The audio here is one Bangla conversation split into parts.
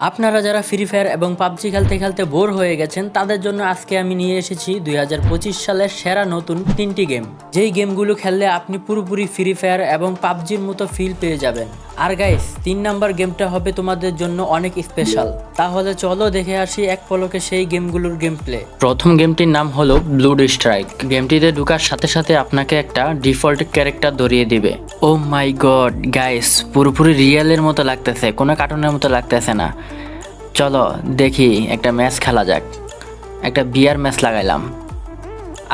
আপনারা যারা ফ্রি ফায়ার এবং পাবজি খেলতে খেলতে বোর হয়ে গেছেন, তাদের জন্য আজকে আমি নিয়ে এসেছি দুই হাজার পঁচিশ সালের সেরা নতুন তিনটি গেম যেই গেমগুলো খেললে আপনি পুরোপুরি ফ্রি ফায়ার এবং পাবজির মতো ফিল পেয়ে যাবেন। আর গাইস তিন নাম্বার গেমটা হবে তোমাদের জন্য অনেক স্পেশাল তাহলে চলো দেখে আসি এক পলকে সেই গেমগুলোর গেম প্লে প্রথম গেমটির নাম হলো ব্লুড স্ট্রাইক গেমটিতে ঢুকার সাথে সাথে আপনাকে একটা ডিফল্ট ক্যারেক্টার ধরিয়ে দিবে। ও মাই গড গাইস পুরোপুরি রিয়েলের মতো লাগতেছে, কোনো কার্টুনের মতো লাগতেছে না। চলো দেখি, একটা ম্যাচ খেলা যাক। একটা বিয়ার ম্যাচ লাগাইলাম।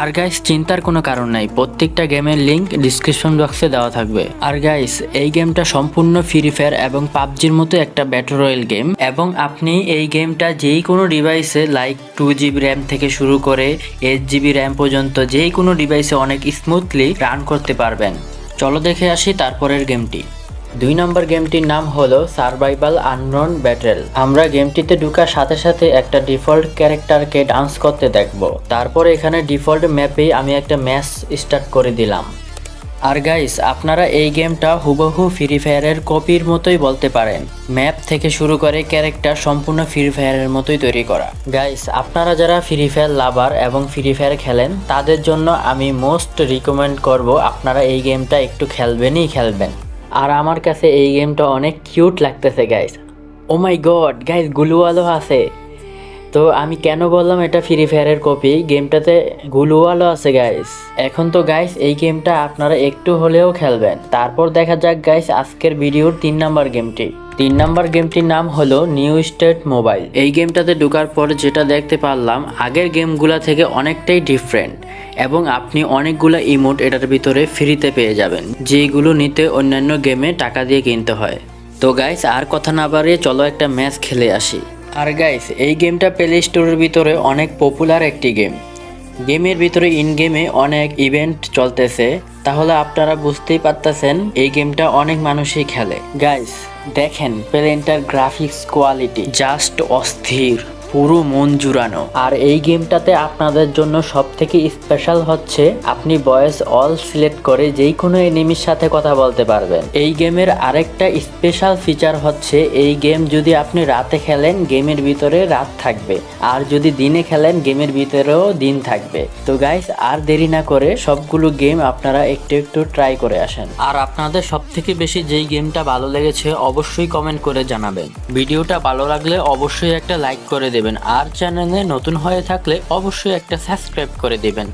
আর গাইস চিন্তার কোনো কারণ নাই। প্রত্যেকটা গেমের লিংক ডিসক্রিপশন বক্সে দেওয়া থাকবে। আর গাইস এই গেমটা সম্পূর্ণ ফ্রি ফায়ার এবং পাবজির মতো একটা ব্যাটল রয়্যাল গেম এবং আপনি এই গেমটা যেই কোনো ডিভাইসে লাইক টু জিবি র্যাম থেকে শুরু করে এইট জিবি র্যাম পর্যন্ত যেই কোনো ডিভাইসে অনেক স্মুথলি রান করতে পারবেন। চলো দেখে আসি তারপরের গেমটি দুই নম্বর গেমটির নাম হলো সার্ভাইভাল আননোন ব্যাটেল। আমরা গেমটিতে ঢুকার সাথে সাথে একটা ডিফল্ট ক্যারেক্টারকে ডান্স করতে দেখব। তারপর এখানে ডিফল্ট ম্যাপেই আমি একটা ম্যাচ স্টার্ট করে দিলাম। আর গাইস, আপনারা এই গেমটা হুবহু ফ্রি ফায়ারের কপির মতোই বলতে পারেন। ম্যাপ থেকে শুরু করে ক্যারেক্টার সম্পূর্ণ ফ্রি ফায়ারের মতোই তৈরি করা। গাইস, আপনারা যারা ফ্রি ফায়ার লাভার এবং ফ্রি ফায়ার খেলেন, তাদের জন্য আমি মোস্ট রিকমেন্ড করব আপনারা এই গেমটা একটু খেলবেনই খেলবেন। আর আমার কাছে এই গেমটা অনেক কিউট লাগতেছে guys oh my god guys গুলুয়ালো আছে। তো আমি কেন বললাম এটা ফ্রি ফায়ারের কপি গেমটাতে গুলুয়ালো আছে গাইস এখন তো গাইস এই গেমটা আপনারা একটু হলেও খেলবেন। তারপর দেখা যাক গাইস আজকের ভিডিওর তিন নাম্বার গেমটি। তিন নাম্বার গেমটির নাম হলো নিউ স্টেট মোবাইল এই গেমটাতে ঢোকার পর যেটা দেখতে পারলাম, আগের গেমগুলা থেকে অনেকটাই ডিফারেন্ট এবং আপনি অনেকগুলো ইমোট এটার ভিতরে ফ্রিতে পেয়ে যাবেন যেগুলো নিতে অন্যান্য গেমে টাকা দিয়ে কিনতে হয়। তো গাইস আর কথা না বাড়িয়ে চলো একটা ম্যাচ খেলে আসি। আর গাইস এই গেমটা প্লে স্টোরের ভিতরে অনেক পপুলার একটি গেম গেমের ভিতরে ইন গেমে অনেক ইভেন্ট চলতেছে। তাহলে আপনারা বুঝতেই পারতেছেন, এই গেমটা অনেক মানুষই খেলে। গাইস দেখেন প্লেনটার গ্রাফিক্স কোয়ালিটি জাস্ট অস্থির। পুরো মন জুড়ানো। আর এই গেমটাতে আপনাদের জন্য সব থেকে স্পেশাল হচ্ছে আপনি ভয়েস অল সিলেক্ট করে যেই কোনো এনিমির সাথে কথা বলতে পারবেন। এই গেমের আরেকটা স্পেশাল ফিচার হচ্ছে এই গেম যদি আপনি রাতে খেলেন, গেমের ভিতরে রাত থাকবে। আর যদি দিনে খেলেন, গেমের ভিতরেও দিন থাকবে। তো গাইস আর দেরি না করে সবগুলো গেম আপনারা একটু একটু ট্রাই করে আসেন। আর আপনাদের সব থেকে বেশি যেই গেমটা ভালো লেগেছে, অবশ্যই কমেন্ট করে জানাবেন। ভিডিওটা ভালো লাগলে অবশ্যই একটা লাইক করে দেবেন। আর চ্যানেলে নতুন হয়ে থাকলে অবশ্যই একটা সাবস্ক্রাইব করে দেবেন।